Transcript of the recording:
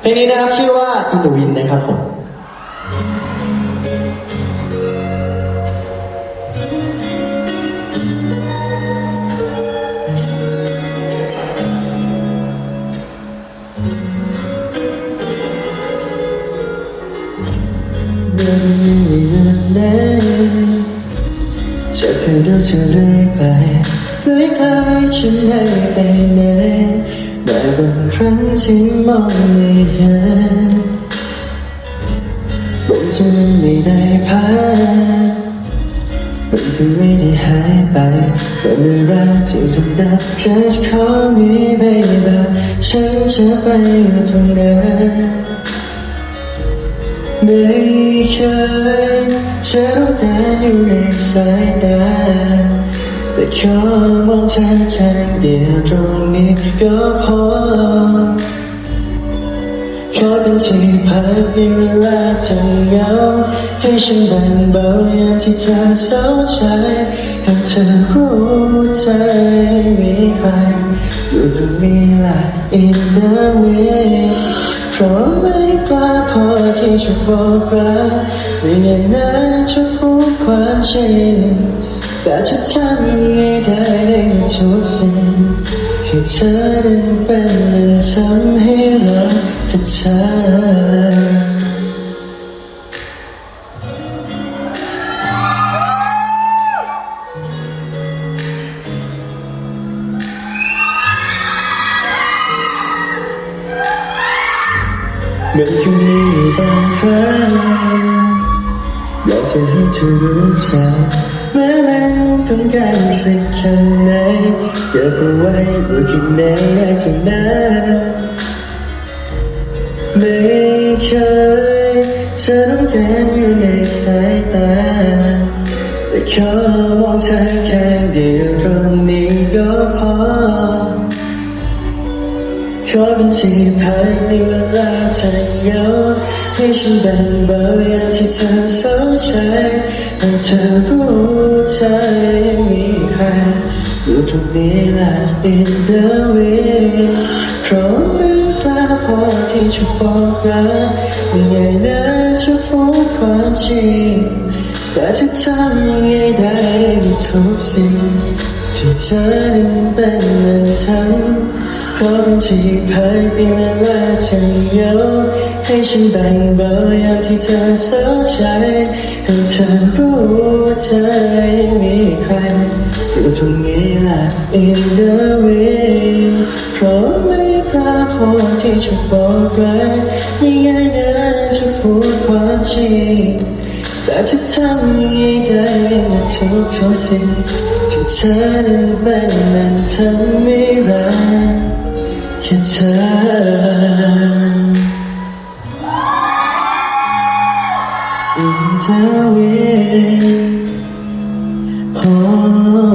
เพลงนี้นะครับชื่อว่าอินดวินนะครับผมจะเคยดูเธอเรื่อยไปเรื่อยไปฉันไม่ไปไหน แต่บางครั้งที่มองไม่เห็นบนจะไม่ได้พักมันก็ไม่ได้หายไปก็ไม่รักที่ทำได้แค่จะขอมีไปแบบฉันจะไปตรงนั้นไม่เคยจะรู้แต่อยู่ในสายตา แต่ขอมองเธอแค่เดียวตรงนี้ก็พอขอเป็นที่พักในเวลาเธอเหงาให้ฉันแบ่งเบาอย่างที่เธอเศร้าใจให้เธอรู้ใจมีใครอยู่ตรงนี้ละ in the way เพราะไม่กล้าพอที่จะบอกรักไม่อยากนั้นจะพูดความจริง แต่จะทำยังไงได้ในทุกสิ่งที่เธอนั้นเป็นมันทำให้รักกับเธอเมื่อคืนนี้บางครั้งอยากจะให้เธอรู้ใจ แม้มันต้องการสักแค่ไหนเก็บเอาไว้อยู่ข้างในได้เท่านั้นไม่เคยเธอต้องการอยู่ในสายตาแต่ขอมองเธอแค่เดียว ขอเป็นที่พักในเวลาเธอเหงาให้ฉันแบ่งเบาอย่างที่เธอสนใจให้เธอรู้ใจยังมีใครอยู่ตรงนี้แหละ in the way เพราะไม่กล้าพอที่จะบอกรักยังไงนะจะพูดความจริงแต่จะทำยังไงได้ในทุกสิ่งที่เธอนั้นเป็นมันทั้ง ขอเป็นที่พักในเวลาเธอเหงาให้ฉันแบ่งเบาอย่างที่เธอเศร้าใจให้เธอรู้ว่าเธอยังมีใครอยู่ตรงนี้แหละ in the way เพราะไม่กล้าพอที่จะบอกรักไม่ง่ายนะจะพูดความจริงแต่จะทำยังไงได้ในทุกทุกสิ่งที่เธอนั้นเป็นมันทำไม่ ค่เธอ In the wind, oh.